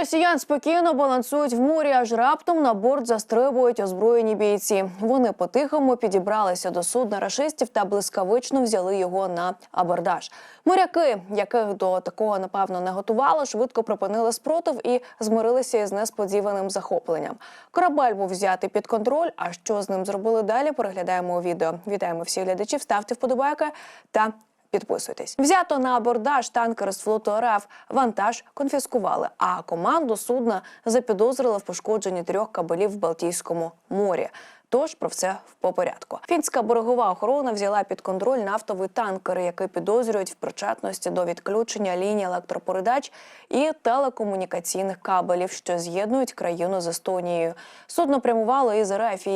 росіян спокійно балансують в морі, аж раптом на борт застрибують озброєні бійці. Вони по-тихому підібралися до судна рашистів та блискавично взяли його на абордаж. Моряки, яких до такого напевно не готували, швидко припинили спротив і змирилися із несподіваним захопленням. Корабель був взятий під контроль. А що з ним зробили далі? Переглядаємо у відео. Вітаємо всіх глядачів. Ставте вподобайки та Підписуйтесь. Взято на абордаж танкер з флоту РФ. Вантаж конфіскували, а команду судна запідозрили в пошкодженні трьох кабелів в Балтійському морі. Тож про все по порядку. Фінська берегова охорона взяла під контроль нафтовий танкер, який підозрюють в причетності до відключення ліній електропередач і телекомунікаційних кабелів, що з'єднують країну з Естонією. Судно прямувало із РФ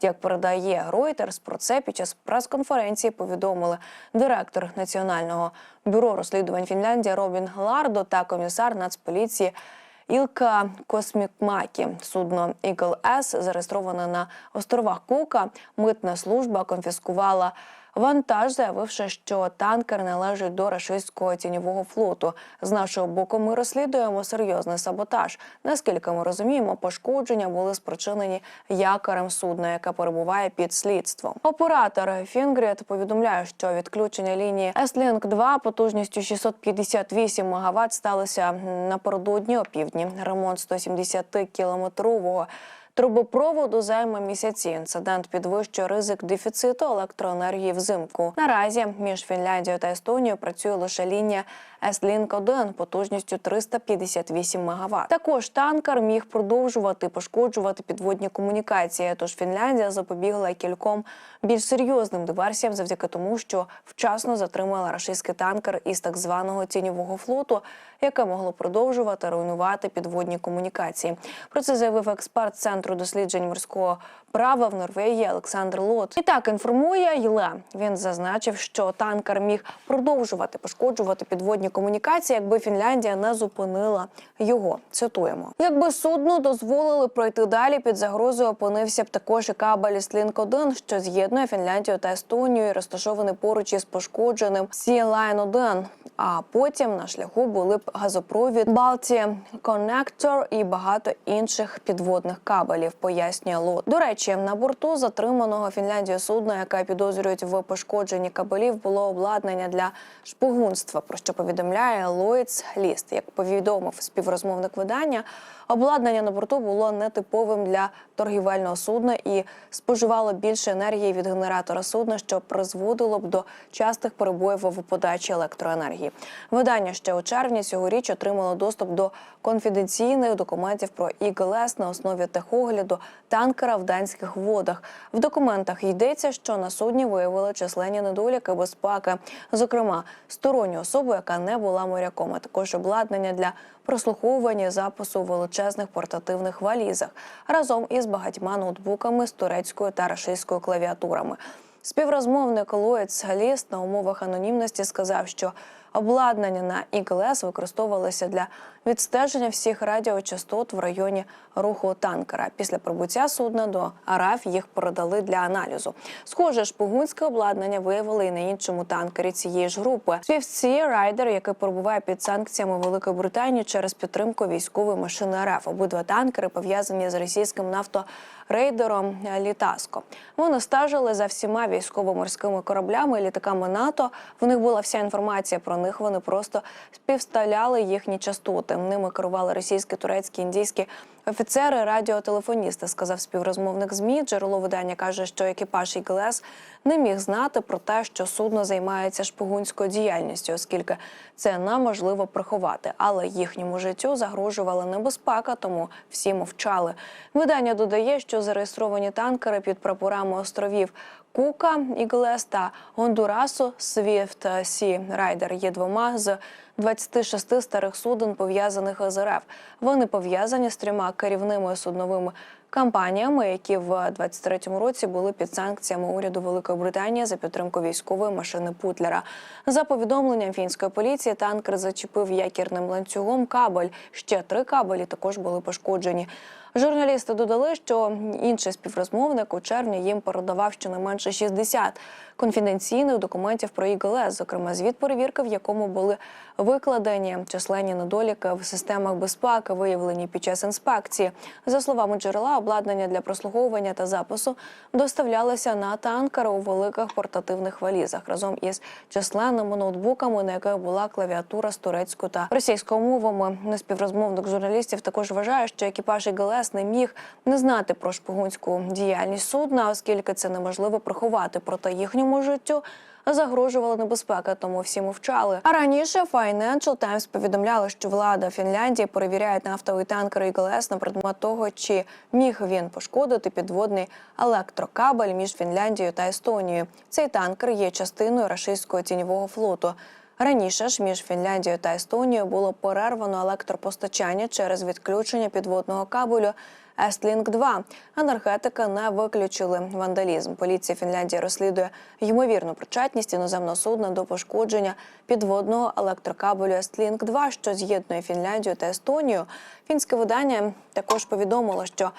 як передає Reuters, про це під час прес-конференції повідомили директор національного бюро розслідувань Фінляндії Робін Лардо та комісар Нацполіції. Ілка Космікмакі, судно Eagle S, зареєстроване на островах Кука. Митна служба конфіскувала вантаж, заявивши, що танкер належить до рашистського тіньового флоту. З нашого боку, ми розслідуємо серйозний саботаж. Наскільки ми розуміємо, пошкодження були спричинені якорем судна, яке перебуває під слідством. Оператор Фінгрід повідомляє, що відключення лінії S-Link 2 потужністю 658 МВт сталося напередодні опівдні. Ремонт 170 кілометрового Трубопроводу займе місяці. Інцидент підвищує ризик дефіциту електроенергії взимку. Наразі між Фінляндією та Естонією працює лише лінія S-Link 1 потужністю 358 МВт. Також танкер міг продовжувати пошкоджувати підводні комунікації. Тож Фінляндія запобігла кільком більш серйозним диверсіям завдяки тому, що вчасно затримала рашистський танкер із так званого тіньового флоту, яке могло продовжувати руйнувати підводні комунікації. Про це заявив експерт центру досліджень морського права в Норвегії Олександр Лот. І так інформує Йле. Він зазначив, що танкер міг продовжувати пошкоджувати підводні комунікації, якби Фінляндія не зупинила його. Цитуємо: якби судну дозволили пройти далі, під загрозою опинився б також і кабель Слінк 1 що з'єднує Фінляндію та Естонію, розташований поруч із пошкодженим Sea Line 1 А потім на шляху були б газопровід Балті Коннектор і багато інших підводних кабелів. Пояснює Лот. До речі, на борту затриманого Фінляндією судна, яке підозрюють в пошкодженні кабелів, було обладнання для шпигунства. Про що повідомляє Lloyd's List. Як повідомив співрозмовник видання, обладнання на борту було нетиповим для торгівельного судна і споживало більше енергії від генератора судна, що призводило б до частих перебоїв в подачі електроенергії. Видання ще у червні цьогоріч отримало доступ до конфіденційних документів про ІГЛС на основі техогляду танкера в данських водах. В документах йдеться, що на судні виявили численні недоліки безпеки, зокрема сторонню особу, яка не була моряком, а також обладнання для прослуховування запису у величезних портативних валізах разом із багатьма ноутбуками з турецькою та рашистською клавіатурами. Співрозмовник Лоїц Галіс на умовах анонімності сказав, що обладнання на ІГЛС використовувалося для відстеження всіх радіочастот в районі руху танкера. Після прибуття судна до АРАФ їх передали для аналізу. Схоже, шпигунське обладнання виявили і на іншому танкері цієї ж групи. Swift Райдер, який перебуває під санкціями Великої Британії через підтримку військової машини РФ. Обидва танкери пов'язані з російським нафторейдером Літаско. Вони стежили за всіма військово-морськими кораблями і літаками НАТО. В них була вся інформація про них. Вони просто співставляли їхні частоти. Ними керували російські, турецькі, індійські офіцери, радіотелефоністи, сказав співрозмовник змі. Джерело видання каже, що екіпаж ІГЛС не міг знати про те, що судно займається шпигунською діяльністю, оскільки це неможливо приховати. Але їхньому життю загрожувала небезпека, тому всі мовчали. Видання додає, що зареєстровані танкери під прапорами островів. Кука, Іглес та Гондурасу Свіфт Сі Райдер є двома з 26 старих суден, пов'язаних з РФ. Вони пов'язані з трьома керівними судновими компаніями, які в 23-му році були під санкціями уряду Великої Британії за підтримку військової машини Путлера. За повідомленням фінської поліції, танкер зачепив якірним ланцюгом кабель. Ще три кабелі також були пошкоджені. Журналісти додали, що інший співрозмовник у червні їм передавав щонайменше 60 конфіденційних документів про ІГЛС, зокрема звіт перевірки, в якому були викладені численні недоліки в системах безпеки, виявлені під час інспекції. За словами джерела, обладнання для прослуговування та запису доставлялося на танкери у великих портативних валізах разом із численними ноутбуками, на яких була клавіатура з турецькою та російською мовами. Співрозмовник журналістів також вважає, що екіпаж ІГЛС не міг не знати про шпигунську діяльність судна, оскільки це неможливо приховати проте їхньому життю. Загрожувала небезпека, тому всі мовчали. А раніше Financial Times повідомляла, що влада Фінляндії перевіряє нафтовий танкер ІГЛС на предмет того, чи міг він пошкодити підводний електрокабель між Фінляндією та Естонією. Цей танкер є частиною рашистського тіньового флоту. Раніше ж між Фінляндією та Естонією було перервано електропостачання через відключення підводного кабелю Естлінг 2 Енергетика не виключили вандалізм. Поліція Фінляндії розслідує ймовірну причетність іноземного судна до пошкодження підводного електрокабелю Естлінг 2 що з'єднує Фінляндію та Естонію. Фінське видання також повідомило, що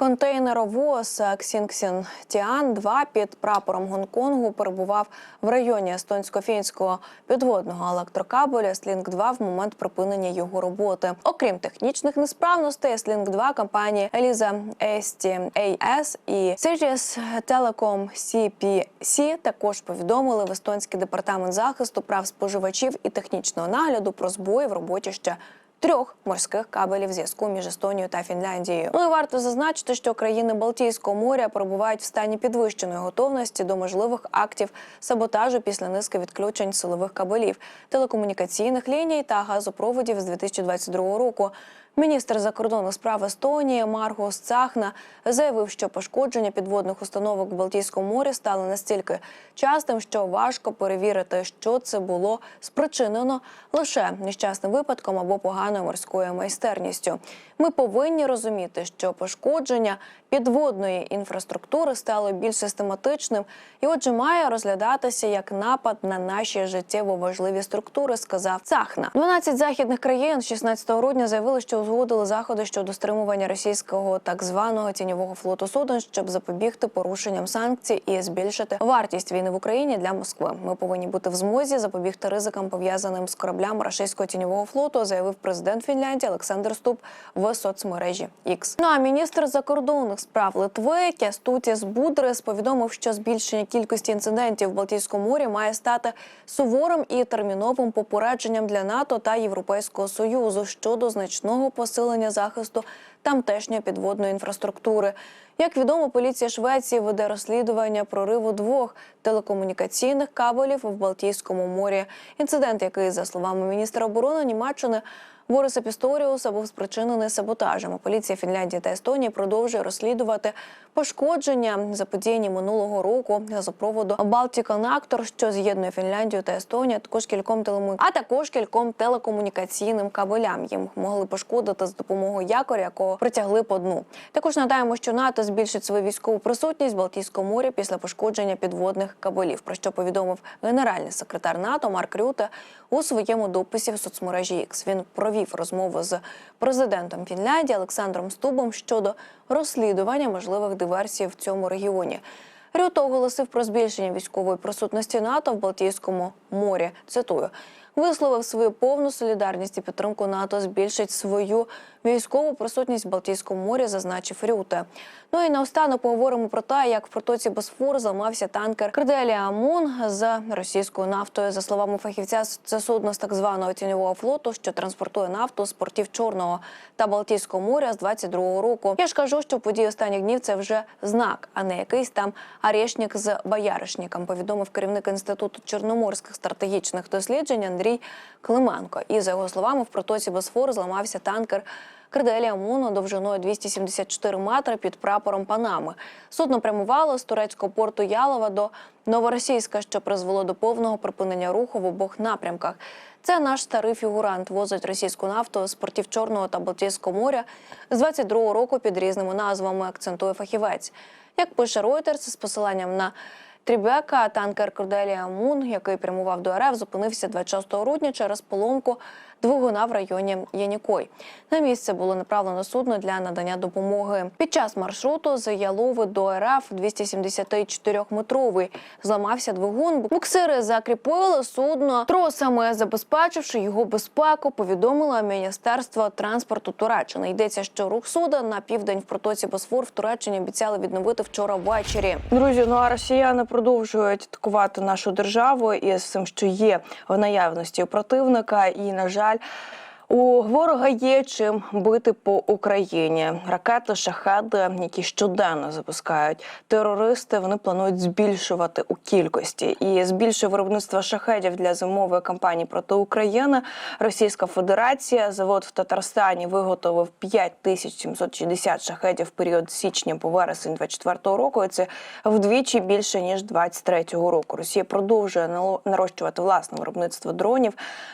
Контейнеровоз Ксінксін Тіан 2 під прапором Гонконгу перебував в районі естонсько-фінського підводного електрокабеля Слінг 2 в момент припинення його роботи. Окрім технічних несправностей, Слінг 2 компанії Еліза Есті AS і Sirius Telecom CPC також повідомили в естонський департамент захисту прав споживачів і технічного нагляду про збої в роботі ще трьох морських кабелів зв'язку між Естонією та Фінляндією. Ну і варто зазначити, що країни Балтійського моря перебувають в стані підвищеної готовності до можливих актів саботажу після низки відключень силових кабелів, телекомунікаційних ліній та газопроводів з 2022 року. Міністр закордонних справ Естонії Маргос Цахна заявив, що пошкодження підводних установок в Балтійському морі стало настільки частим, що важко перевірити, що це було спричинено лише нещасним випадком або поганою морською майстерністю. Ми повинні розуміти, що пошкодження підводної інфраструктури стало більш систематичним і, отже, має розглядатися як напад на наші життєво важливі структури, сказав Цахна. 12 західних країн 16 грудня заявили, що узгодили заходи щодо стримування російського так званого тіньового флоту суден, щоб запобігти порушенням санкцій і збільшити вартість війни в Україні для Москви. Ми повинні бути в змозі запобігти ризикам пов'язаним з кораблями російського тіньового флоту, заявив президент Фінляндії Олександр Ступ в соцмережі X. Ну а міністр закордонних справ Литви Кястутіс Будрес повідомив, що збільшення кількості інцидентів в Балтійському морі має стати суворим і терміновим попередженням для НАТО та Європейського союзу щодо значного посилення захисту тамтешньої підводної інфраструктури. Як відомо, поліція Швеції веде розслідування прориву двох телекомунікаційних кабелів в Балтійському морі. Інцидент, який за словами міністра оборони Німеччини. Бориса Пісторіуса був спричинений саботажем. Поліція Фінляндії та Естонії продовжує розслідувати пошкодження заподіяні минулого року газопроводу Балтіконактор, що з'єднує Фінляндію та Естонію, також кільком телему... а також кільком телекомунікаційним кабелям. Їм могли пошкодити з допомогою якоря, якого притягли по дну. Також нагадаємо, що НАТО збільшить свою військову присутність в Балтійському морі після пошкодження підводних кабелів. Про що повідомив генеральний секретар НАТО Марк Рюте у своєму дописі в соцмережі X. Він провів розмову з президентом Фінляндії Олександром Стубом щодо розслідування можливих диверсій в цьому регіоні. Рюто оголосив про збільшення військової присутності НАТО в Балтійському морі. Цитую. Висловив свою повну солідарність і підтримку НАТО збільшить свою військову присутність в Балтійському морі, зазначив Рюте. Ну і наостанок поговоримо про те, як в протоці Босфор зламався танкер Крделія Мун з російською нафтою. За словами фахівця, це судно з так званого тіньового флоту, що транспортує нафту з портів Чорного та Балтійського моря з 22-го року. Я ж кажу, що події останніх днів це вже знак, а не якийсь там арешник з бояришником. Повідомив керівник інституту чорноморських стратегічних досліджень Андрій Клименко. І за його словами, в протоці Босфору зламався танкер Крделія Муно довжиною 274 метри під прапором Панами. Судно прямувало з турецького порту Ялова до Новоросійська, що призвело до повного припинення руху в обох напрямках. Це наш старий фігурант возить російську нафту з портів Чорного та Балтійського моря з 22-го року під різними назвами, акцентує фахівець. Як пише Reuters з посиланням на Трібека, танкер Корделія Мун, який прямував до РФ, зупинився 26 грудня через поломку двигуна в районі Янікой. На місце було направлено судно для надання допомоги. Під час маршруту з Ялови до РФ 274-метровий зламався двигун. Буксири закріпили судно тросами, забезпечивши його безпеку. Повідомило Міністерство транспорту Туреччини. Йдеться, що рух суда на південь в протоці Босфор в Туреччині обіцяли відновити вчора ввечері. Друзі, ну а росіяни продовжують атакувати нашу державу із цим, що є в наявності у противника, і на жаль. sexual У ворога є чим бити по Україні. Ракети, шахеди, які щоденно запускають терористи. Вони планують збільшувати у кількості і збільшує виробництво шахедів для зимової кампанії проти України. Російська Федерація завод в Татарстані виготовив 5760 шахедів в період січня по вересень 24 року. І це вдвічі більше ніж 23-го року. Росія продовжує нарощувати власне виробництво дронів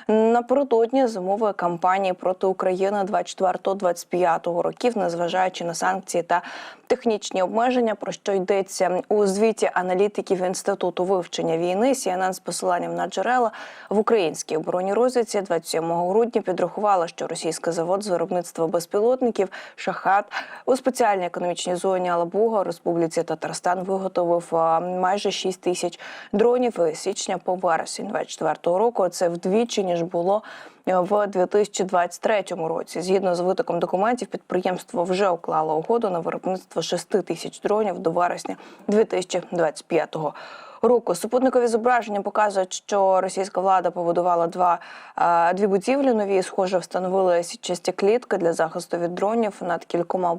напередодні зимової кампанії проти України 24-25 років, незважаючи на санкції та технічні обмеження, про що йдеться у звіті аналітиків інституту вивчення війни CNN з посиланням на джерела в українській оборонній розвідці 27 грудня підрахувала, що російський завод з виробництва безпілотників Шахат у спеціальній економічній зоні Алабуга Республіці Татарстан виготовив майже 6 тисяч дронів із січня по вересень 24 року. Це вдвічі ніж було в 2023 році. Згідно з витоком документів, підприємство вже уклало угоду на виробництво 6 тисяч дронів до вересня 2025 року. Супутникові зображення показують, що російська влада побудувала два е, дві будівлі нові. Схоже, встановили сітчасті клітки для захисту від дронів над кількома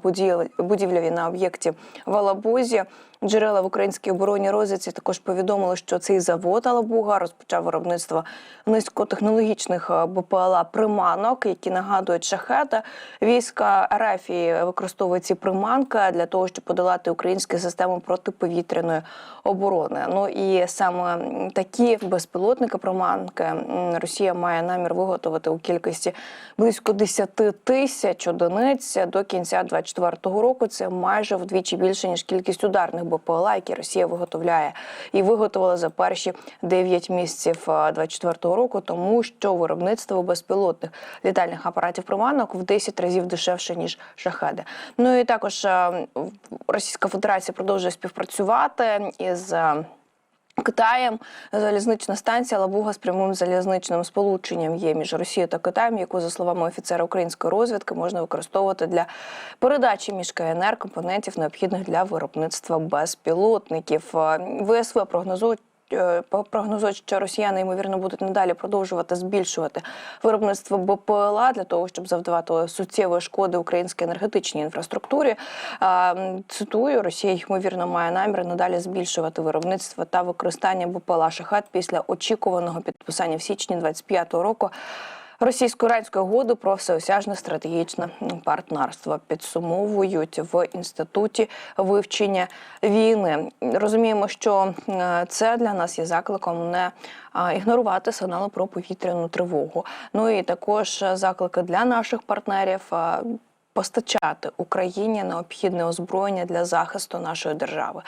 будівлями на об'єкті в Алабузі. Джерела в українській оборонній розвідці також повідомили, що цей завод Алабуга розпочав виробництво низькотехнологічних е, БПЛА приманок, які нагадують шахета. Війська Арафії використовують ці приманки для того, щоб подолати українську систему протиповітряної оборони. Ну і саме такі безпілотники приманки Росія має намір виготовити у кількості близько 10 тисяч одиниць до кінця 2024 року. Це майже вдвічі більше ніж кількість ударних БПЛА, які Росія виготовляє і виготовила за перші 9 місяців е, 24 року, тому що виробництво безпілотних літальних апаратів приманок в 10 разів дешевше ніж шахеди. Ну і також е, Російська Федерація продовжує співпрацювати із. Китаєм залізнична станція Лабуга з прямим залізничним сполученням є між Росією та Китаєм, яку за словами офіцера української розвідки можна використовувати для передачі між КНР компонентів, необхідних для виробництва безпілотників. Е, ВСВ прогнозують. Е, Прогнозують, що росіяни ймовірно будуть надалі продовжувати збільшувати виробництво БПЛА для того, щоб завдавати суттєвої шкоди українській енергетичній інфраструктурі. Цитую, Росія ймовірно має намір надалі збільшувати виробництво та використання БПЛА шахат після очікуваного підписання в січні 25-го року. Російсько-іранської угоди про всеосяжне стратегічне партнерство підсумовують в інституті вивчення війни. Розуміємо, що е, це для нас є закликом не ігнорувати сигнали про повітряну тривогу. Ну і також заклики для наших партнерів. е, Постачати Україні необхідне озброєння для захисту нашої держави.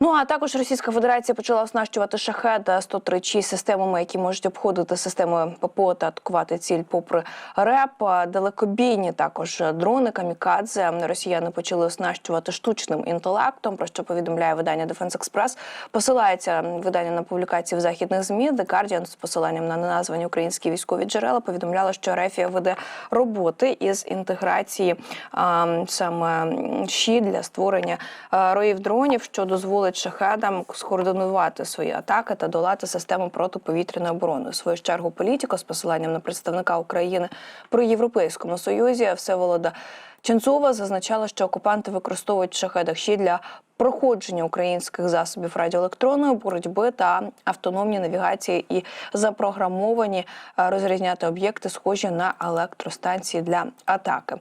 Ну а також Російська Федерація почала оснащувати шахет 103 системами, які можуть обходити системи ППО та атакувати ціль попри РЕП. Далекобійні також дрони камікадзе. Росіяни почали оснащувати штучним інтелектом. Про що повідомляє видання Defense Express. Посилається видання на публікації в західних змі. The Guardian з посиланням на неназвані українські військові джерела повідомляла, що Рефія веде роботи із інтеграції а, саме щі для створення а, роїв дронів, що дозволить шахедам скоординувати свої атаки та долати систему протиповітряної оборони. У свою чергу політико з посиланням на представника України при Європейському Союзі Всеволода Ченцова зазначала, що окупанти використовують шахедах ще для проходження українських засобів радіоелектронної боротьби та автономні навігації і запрограмовані е, розрізняти об'єкти, схожі на електростанції для атаки.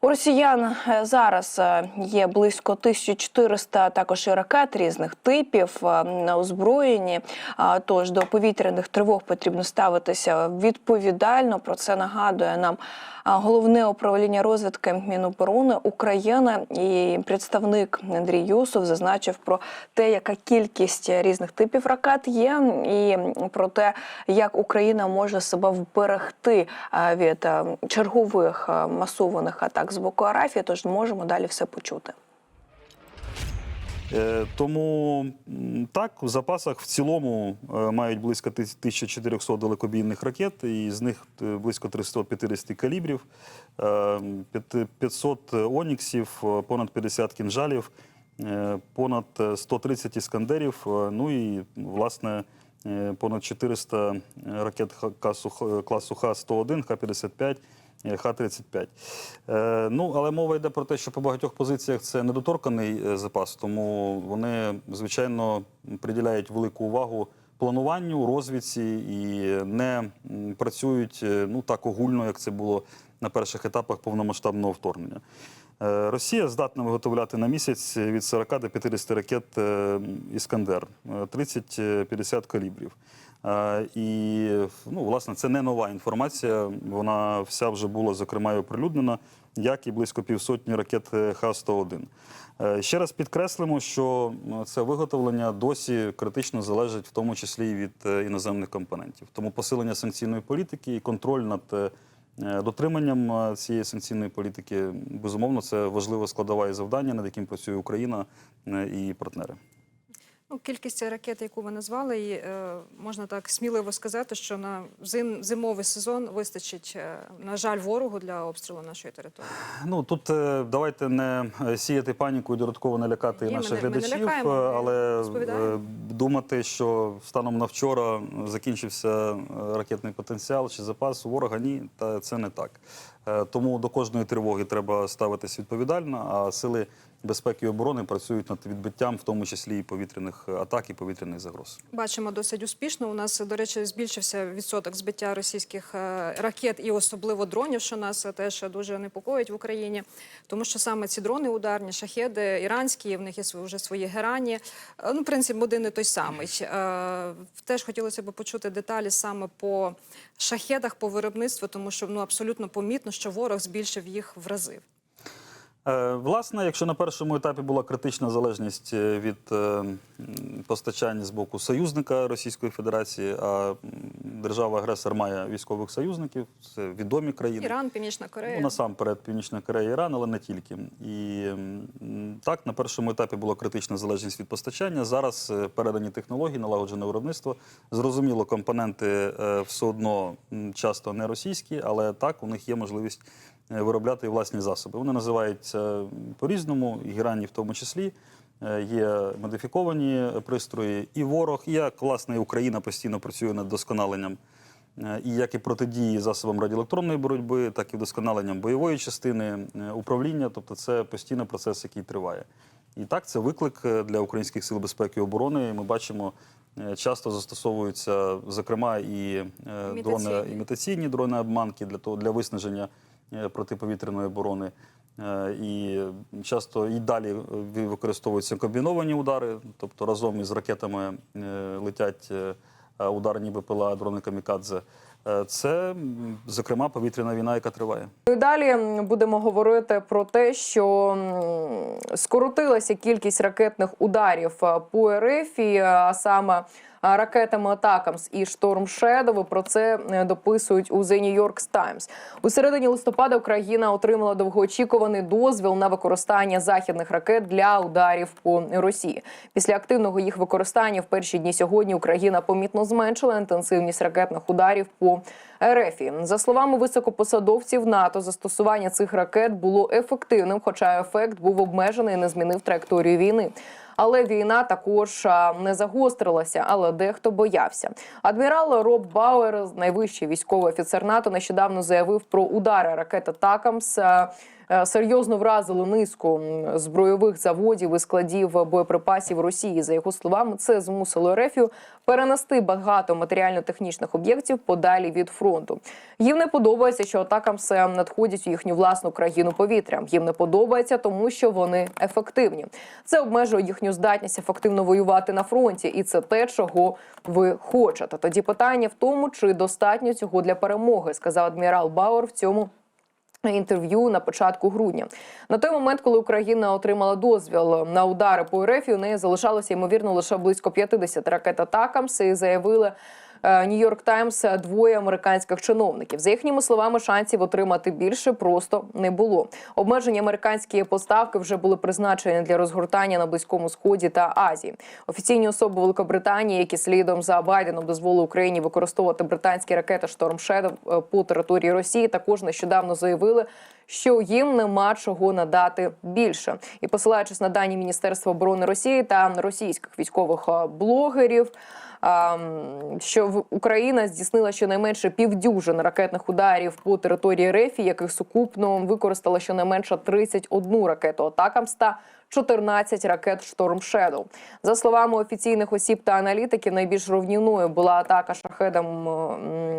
У росіян е, зараз е, є близько 1400 також і ракет різних типів е, на озброєнні. А, Тож до повітряних тривог потрібно ставитися відповідально. Про це нагадує нам головне управління розвідки Міноборони України і представник Андрій Юсов зазначив про те, яка кількість різних типів ракет є, і про те, як Україна може себе вберегти від чергових масованих атак з боку Арафії. Тож можемо далі все почути. Е, Тому так, в запасах в цілому е, мають близько 1400 далекобійних ракет, і з них е, близько 350 калібрів, е, 500 оніксів, понад 50 кінжалів, понад е, 130 іскандерів, ну і власне понад 400 ракет класу Х-101, Х-55. Е, Х-35. Е, ну, але мова йде про те, що по багатьох позиціях це недоторканий е, запас, тому вони, звичайно, приділяють велику увагу плануванню, розвідці і не працюють ну, так огульно, як це було на перших етапах повномасштабного вторгнення. Росія здатна виготовляти на місяць від 40 до 50 ракет Іскандер, е, 30-50 калібрів. Е, І ну, власне це не нова інформація. Вона вся вже була зокрема і оприлюднена, як і близько півсотні ракет е, Х-101. Е, Ще раз підкреслимо, що е, це виготовлення досі критично залежить в тому числі і від іноземних компонентів. Тому посилення санкційної політики і контроль над Дотриманням цієї санкційної політики безумовно це важлива складова і завдання, над яким працює Україна і партнери. Ну, кількість ракет, яку ви назвали, і, е, можна так сміливо сказати, що на зим, зимовий сезон вистачить, е, на жаль, ворогу для обстрілу нашої території. Ну тут е, давайте не сіяти паніку і додатково не лякати Ні, ми наших ми не глядачів, лякаємо, але е, думати, що станом на вчора закінчився ракетний потенціал чи запас у ворога, ні, та це не так. Тому до кожної тривоги треба ставитись відповідально, а сили безпеки і оборони працюють над відбиттям, в тому числі і повітряних атак і повітряних загроз. Бачимо досить успішно. У нас, до речі, збільшився відсоток збиття російських е, ракет і особливо дронів, що нас е, теж дуже непокоїть в Україні, тому що саме ці дрони ударні, шахеди іранські, в них є вже свої герані. Е, Ну, принцип один і той самий. Е, Теж хотілося б почути деталі саме по шахедах, по виробництву, тому що ну абсолютно помітно, що ворог збільшив їх в рази. Е, Власне, якщо на першому етапі була критична залежність е, від м, постачань з боку союзника Російської Федерації, а держава-агресор має військових союзників, це відомі країни. Іран, Північна Корея. Ну, насамперед Північна Корея, Іран, але не тільки. І так, на першому етапі була критична залежність від постачання. Зараз е, передані технології, налагоджене виробництво. Зрозуміло, компоненти е, все одно часто не російські, але так у них є можливість е, виробляти власні засоби. Вони називаються по-різному, і Ірані в тому числі. Е, Є модифіковані пристрої, і ворог, і як власне Україна постійно працює над досконаленням Е, і як і протидії засобам радіоелектронної боротьби, так і вдосконаленням бойової частини е, управління. Тобто це постійний процес, який триває. І так, це виклик для українських сил безпеки і оборони. Ми бачимо, часто застосовуються, зокрема, і е, дрони Імітаційні. імітаційні дрони обманки для того для виснаження протиповітряної оборони. Е, І часто і далі е, використовуються комбіновані удари, тобто разом із ракетами е, летять ударні БПЛА, дрони камікадзе. Це, зокрема, повітряна війна, яка триває. Ну І далі будемо говорити про те, що скоротилася кількість ракетних ударів по РФ, а саме ракетами Атакамс і Шторм Шедоу. Про це е, дописують у The New York Times. У середині листопада Україна отримала довгоочікуваний дозвіл на використання західних ракет для ударів по Росії. Після активного їх використання в перші дні сьогодні Україна помітно зменшила інтенсивність ракетних ударів по РФ. За словами високопосадовців НАТО, застосування цих ракет було ефективним, хоча ефект був обмежений і не змінив траєкторію війни. Але війна також не загострилася, але дехто боявся. Адмірал Роб Бауер, найвищий військовий офіцер НАТО, нещодавно заявив про удари ракет Атакамс. Е, серйозно вразило низку збройових заводів і складів боєприпасів Росії. За його словами, це змусило Рефію перенести багато матеріально-технічних об'єктів подалі від фронту. Їм не подобається, що атакам все надходять у їхню власну країну повітря. Їм не подобається, тому що вони ефективні. Це обмежує їхню здатність ефективно воювати на фронті, і це те, чого ви хочете. Тоді питання в тому, чи достатньо цього для перемоги, сказав адмірал Бауер в цьому. Інтерв'ю на початку грудня на той момент, коли Україна отримала дозвіл на удари по РФ, у неї залишалося ймовірно лише близько 50 ракет атакам. і заявили Нью-Йорк Таймс двоє американських чиновників. За їхніми словами, шансів отримати більше просто не було. Обмежені американські поставки вже були призначені для розгортання на близькому сході та Азії. Офіційні особи Великобританії, які слідом за Байденом дозволили Україні використовувати британські ракети Шторм Shadow по території Росії, також нещодавно заявили. Що їм нема чого надати більше, і посилаючись на дані Міністерства оборони Росії та російських військових е, блогерів, що Україна здійснила щонайменше півдюжин ракетних ударів по території РФ, яких сукупно використала щонайменше 31 ракету атакамс та 14 ракет Шторм Shadow. За словами офіційних осіб та аналітиків, найбільш руйнівною була атака шахедом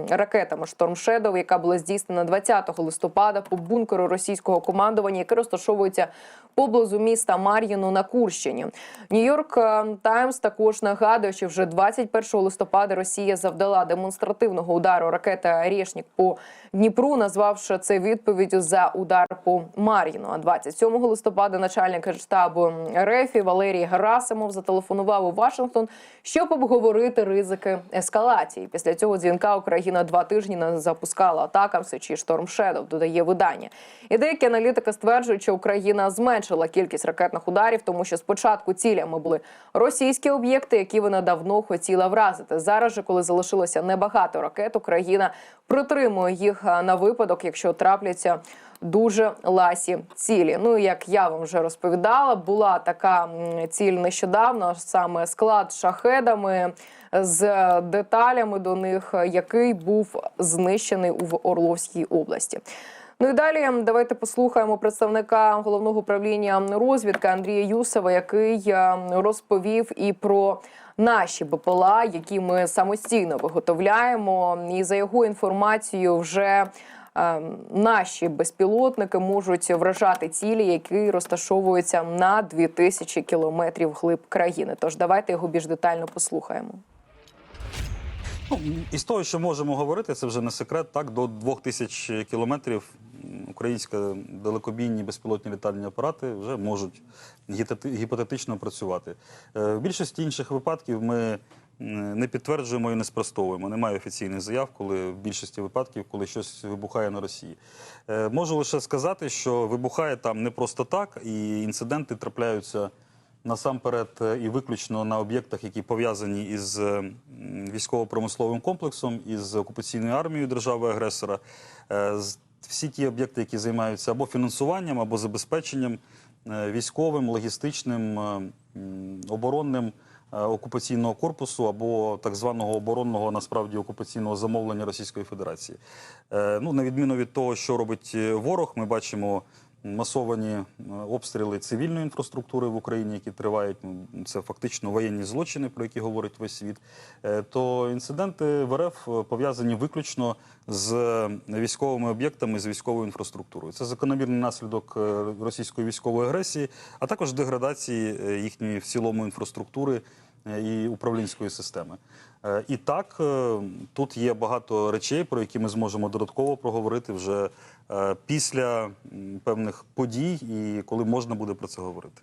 ракетами Шторм Shadow, яка була здійснена 20 листопада по бункеру російського командування, яке розташовується поблизу міста Мар'їну на Курщині. Нью-Йорк е, Таймс також нагадує, що вже 21 листопада Росія завдала демонстративного удару ракети «Рєшнік» по Дніпру, назвавши це відповіддю за удар по Мар'їну. А 27 листопада начальник генштабу РФ Валерій Герасимов зателефонував у Вашингтон, щоб обговорити ризики ескалації. Після цього дзвінка Україна два тижні не запускала атакам чи Шторм Шедов, додає видання. І деякі аналітики стверджують, що Україна зменшила кількість ракетних ударів, тому що спочатку цілями були російські об'єкти, які вона давно хотіла вразити. Зараз же, коли залишилося небагато ракет, Україна притримує їх а, на випадок, якщо трапляться. Дуже ласі цілі. Ну як я вам вже розповідала, була така ціль нещодавно, саме склад з шахедами з деталями до них, який був знищений в Орловській області. Ну і далі давайте послухаємо представника головного управління розвідки Андрія Юсова, який е, розповів і про наші БПЛА, які ми самостійно виготовляємо. І за його інформацією, вже е, наші безпілотники можуть вражати цілі, які розташовуються на 2000 кілометрів глиб країни. Тож давайте його більш детально послухаємо. Ну, із того, що можемо говорити, це вже не секрет. Так, до 2000 кілометрів українські далекобійні безпілотні літальні апарати вже можуть гіпотетично працювати. Е, В більшості інших випадків ми не підтверджуємо і не спростовуємо. Немає офіційних заяв, коли в більшості випадків, коли щось вибухає на Росії. Е, Можу лише сказати, що вибухає там не просто так, і інциденти трапляються насамперед е, і виключно на об'єктах, які пов'язані із е, військово-промисловим комплексом, із окупаційною армією держави-агресора. Е, Всі ті об'єкти, які займаються або фінансуванням, або забезпеченням військовим, логістичним, оборонним окупаційного корпусу або так званого оборонного насправді окупаційного замовлення Російської Федерації. Ну, на відміну від того, що робить ворог, ми бачимо масовані е, обстріли цивільної інфраструктури в Україні, які тривають. Ну, Це фактично воєнні злочини, про які говорить весь світ. Е, То інциденти в РФ пов'язані виключно з військовими об'єктами, з військовою інфраструктурою. Це закономірний наслідок е, російської військової агресії, а також деградації е, їхньої в цілому інфраструктури е, і управлінської системи. Е, І так, е, тут є багато речей, про які ми зможемо додатково проговорити вже е, після певних подій, і коли можна буде про це говорити.